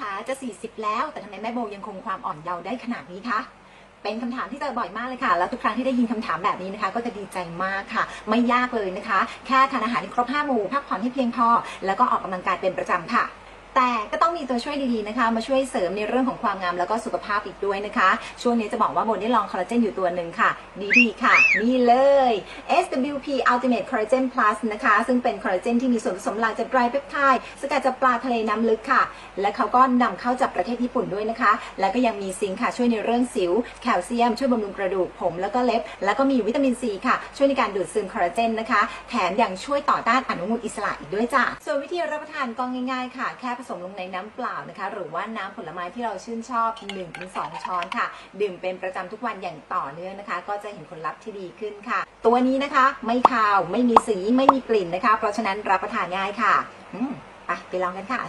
คะจะ 40 แล้ว แต่ทำไมแม่โบยังคงความอ่อนเยาว์ได้ขนาดนี้คะเป็นคำถามที่เจอบ่อยมากเลยค่ะ แล้วทุกครั้งที่ได้ยินคำถามแบบนี้นะคะ ก็จะดีใจมากค่ะ ไม่ยากเลยนะคะ แค่ทานอาหารที่ครบ5หมู่พักผ่อนให้เพียงพอ แล้วก็ออกกำลังกายเป็นประจำค่ะ แต่ก็ต้องมีตัวช่วยดีๆนะคะ มาช่วยเสริมในเรื่องของความงามแล้วก็สุขภาพอีกด้วยนะคะ ช่วงนี้จะบอกว่าโบได้ลองคอลลาเจนอยู่ตัวหนึ่งค่ะ ดีๆค่ะ นี่เลย SWP Ultimate Collagen Plus นะคะ ซึ่งเป็นคอลลาเจนที่มีส่วนผสมหลักจากไตรเปปไทด์สกัดจากปลาทะเลน้ำลึกค่ะ และเขาก็นำเข้าจากประเทศญี่ปุ่นด้วยนะคะ แล้วก็ยังมีซิงค์ค่ะช่วยในเรื่องสิว แคลเซียมช่วยบำรุงกระดูกผมแล้วก็เล็บ แล้วก็มีวิตามินซีค่ะ ช่วยในการดูดซึมคอลลาเจนนะคะ แถมยังช่วยต่อต้านอนุมูลอิสระอีกด้วยจ้ะ ส่วนวิธีรับประทานก็ง่ายๆค่ะ แค่ผสมลงในน้ำเปล่านะคะ หรือว่าน้ำผลไม้ที่เราชื่นชอบ 1-2 ช้อนค่ะ ดื่มเป็นประจำทุกวันอย่างต่อเนื่องนะคะ ก็จะเห็นผลลัพธ์ที่ดีขึ้นค่ะตัวนี้นะคะ ไม่คาวไม่มีสีไม่มีกลิ่นนะคะ เพราะฉะนั้นรับประทานง่ายค่ะ อืมไปไปลองกันค่ะ